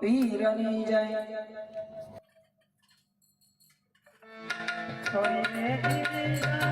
પીરની જય આવી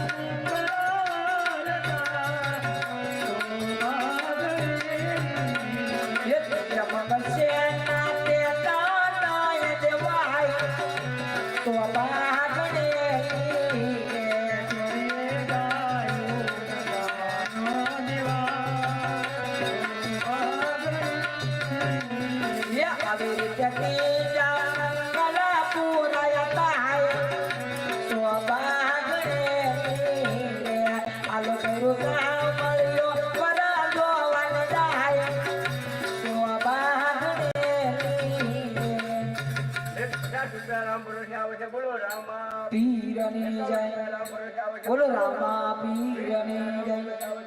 બોલો રામા પીરની જય.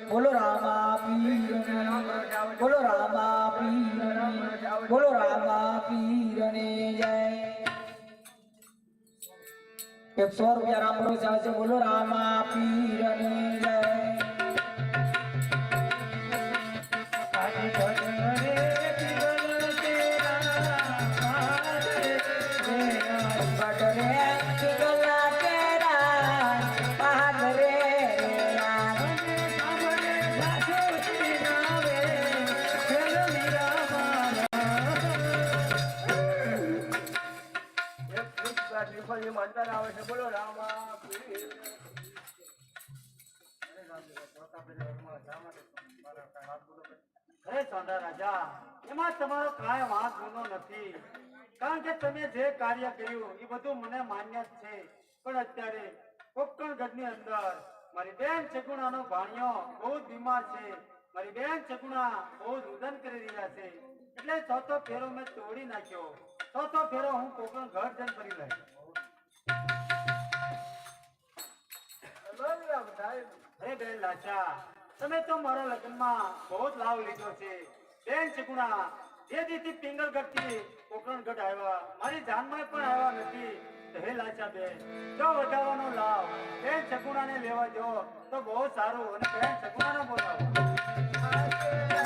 બોલો રામા પીરની બોલો રામા પીરની બોલો રામા પીરની જય. એકસો રૂપિયા રામ ભરોસે બોલો રામા પીરની જય. બોલો પણ અત્યારે કોકણગઢની અંદર મારી બેન ચકુણાનો ભાણિયો બહુ બીમાર છે. મારી બેન ચકુણા બહુ જ રુદન કરી રહ્યા છે. એટલે ચોથો ફેરો મેં તોડી નાખ્યો. ચોથો ફેરો હું કોકણ ઘર જઈને કરી લઈશ અરે બેન, લાચા. તમે તો મારા લગ્નમાં બહુ જ લાભ લીધો છે. બેન ચકુણા, જે દીથી પિંગલગઢથી કોકણગઢ આવ્યા, મારી જાનમાં પણ આવ્યા નથી. હે લાચા બેન, જો વધારવાનો લાભ બેન ચકુણાને લેવા દો તો બહુ સારું. અને બેન ચકુણાને બોલાવો.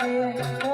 哎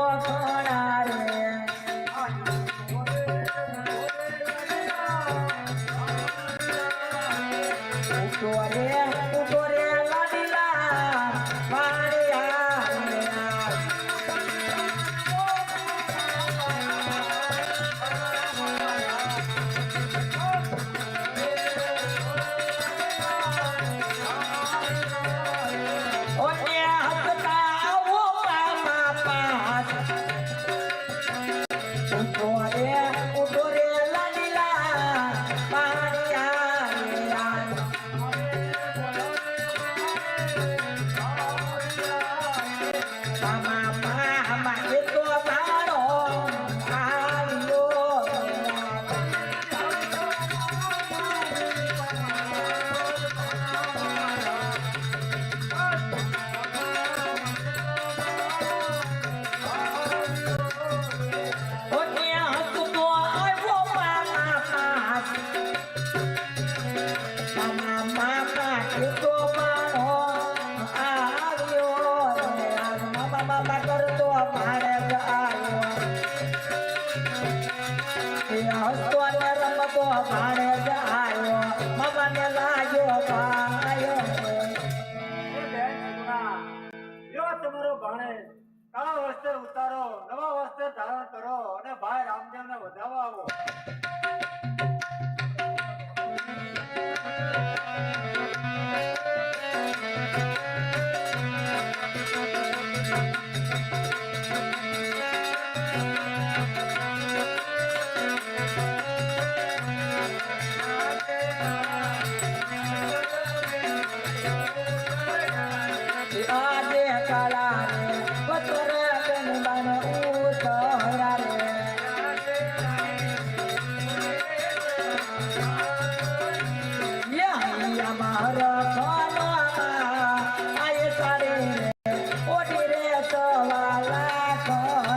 વસ્ત્ર ઉતારો નવા વસ્ત્ર ધારણ કરો અને ભાઈ રામદેવ ને વધાવો આવો. বাবা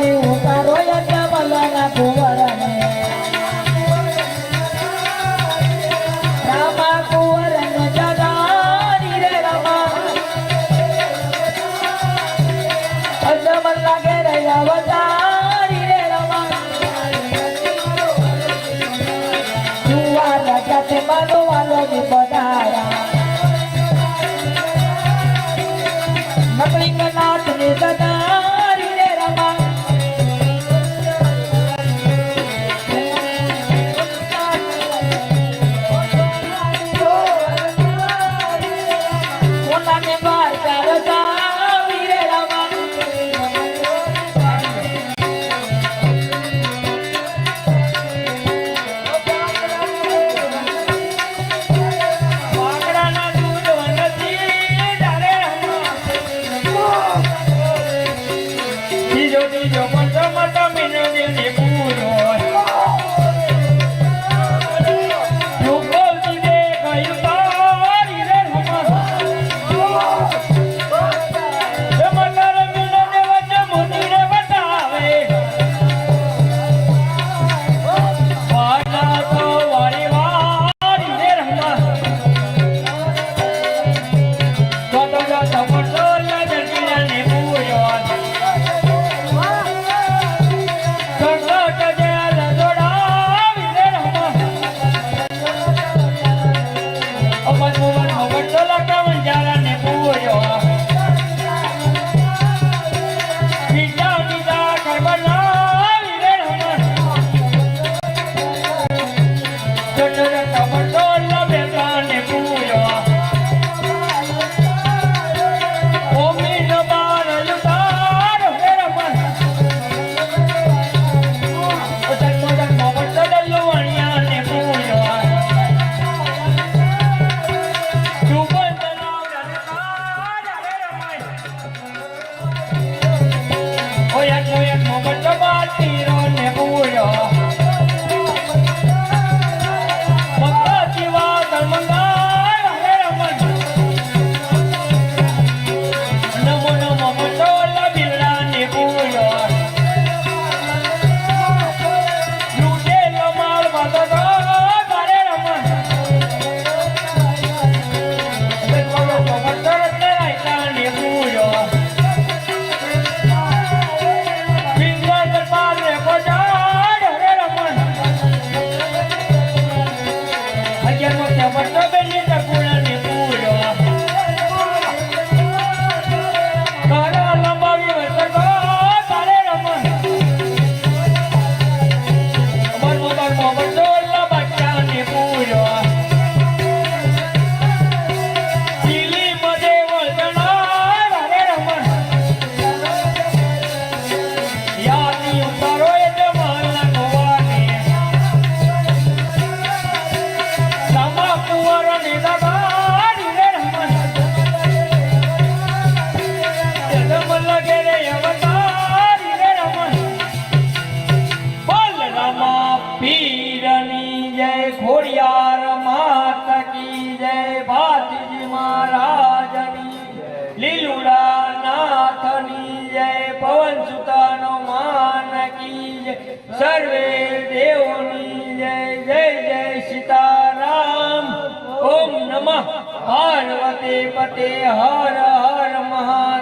কে Oh, yeah, yeah. સર્વે દેવોની જય જય જય સીતારામ. ઓમ નમઃ. પાર્વતી પતે હર હર મહા